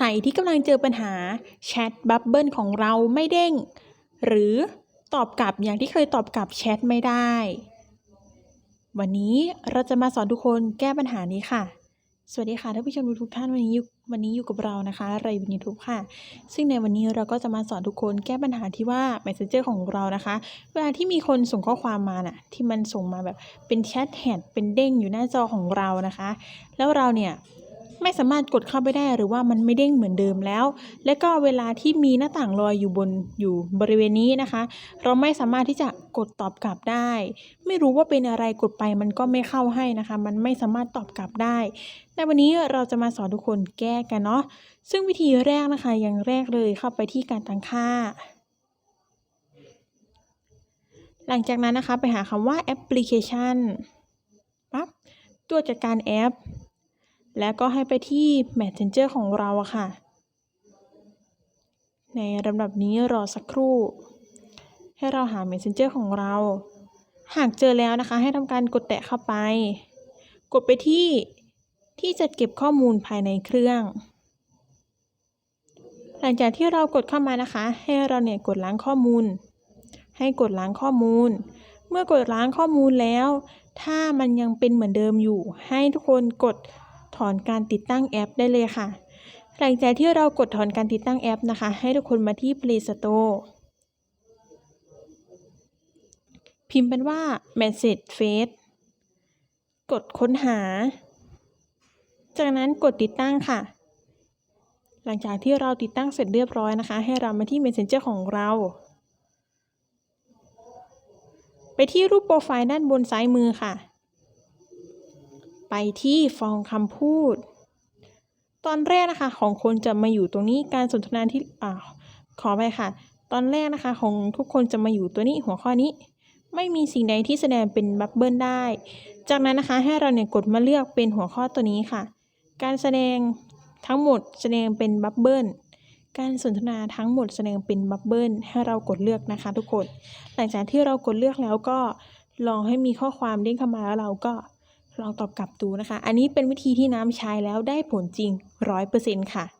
ใครที่กำลังเจอปัญหาแชทบับเบิลของเราไม่เด้ง หรือตอบกลับอย่างที่เคยตอบกลับแชทไม่ได้ วันนี้เราจะมาสอนทุกคนแก้ปัญหานี้ค่ะ สวัสดีค่ะท่านผู้ชมทุกท่านวันนี้วันนี้อยู่กับเรานะคะไรวินยูทูบค่ะ ซึ่งในวันนี้เราก็จะมาสอนทุกคนแก้ปัญหาที่ว่า Messenger ของเรานะคะ เวลาที่มีคนส่งข้อความมาน่ะ ที่มันส่งมาแบบเป็นแชทแฮดเป็นเด้งอยู่หน้าจอของเรานะคะ แล้วเราเนี่ย ไม่สามารถกดเข้าไปได้หรือว่ามันไม่เด้งเหมือนเดิมแล้ว และก็เวลาที่มีหน้าต่างลอยอยู่บนอยู่บริเวณนี้นะคะ เราไม่สามารถที่จะกดตอบกลับได้ ไม่รู้ว่าเป็นอะไรกดไปมันก็ไม่เข้าให้นะคะ มันไม่สามารถตอบกลับได้ ในวันนี้เราจะมาสอนทุกคนแก้กันเนาะซึ่งวิธีแรกนะคะอย่างแรกเลยเข้าไปที่การตั้งค่าหลังจากนั้นนะคะไปหาคำว่าแอปพลิเคชันปั๊บตัวจัดการแอป แล้วก็ให้ไปที่ Messenger ของเราอะค่ะ ในลำดับนี้รอสักครู่ ให้เราหา Messenger ของเรา หากเจอแล้วนะคะ ให้ทำการกดแตะเข้าไป กดไปที่ที่จัดเก็บข้อมูลภายในเครื่อง หลังจากที่เรากดเข้ามานะคะ ให้เราเนี่ยกดล้างข้อมูล ให้กดล้างข้อมูล เมื่อกดล้างข้อมูลแล้ว ถ้ามันยังเป็นเหมือนเดิมอยู่ ให้ทุกคนกด ถอนการติดตั้งแอปได้เลยค่ะ หลังจากที่เรากดถอนการติดตั้งแอปนะคะ ให้ทุกคนมาที่ Play Store พิมพ์เป็นว่า Message Face กดค้นหา จากนั้นกดติดตั้งค่ะ หลังจากที่เราติดตั้งเสร็จเรียบร้อยนะคะ ให้เรามาที่ Messenger ของเรา ไปที่รูปโปรไฟล์ด้านบนซ้ายมือค่ะ ไปที่ฟองคำพูด ตอนแรกนะคะของคนจะมาอยู่ตรงนี้การสนทนาที่อ่าขอไปค่ะ ตอนแรกนะคะของทุกคนจะมาอยู่ตัวนี้หัวข้อนี้ ไม่มีสิ่งใดที่แสดงเป็นบับเบิลได้ จากนั้นนะคะให้เราเนี่ยกดมาเลือกเป็นหัวข้อตัวนี้ค่ะ การแสดงทั้งหมดแสดงเป็นบับเบิลการสนทนาทั้งหมดแสดงเป็นบับเบิลให้เรากดเลือกนะคะทุกคน หลังจากที่เรากดเลือกแล้วก็ลองให้มีข้อความเด้งเข้ามาแล้วเราก็ ลองตอบกลับดูนะคะ อันนี้เป็นวิธีที่น้ำใช้แล้วได้ผลจริงร้อยเปอร์เซ็นต์ค่ะ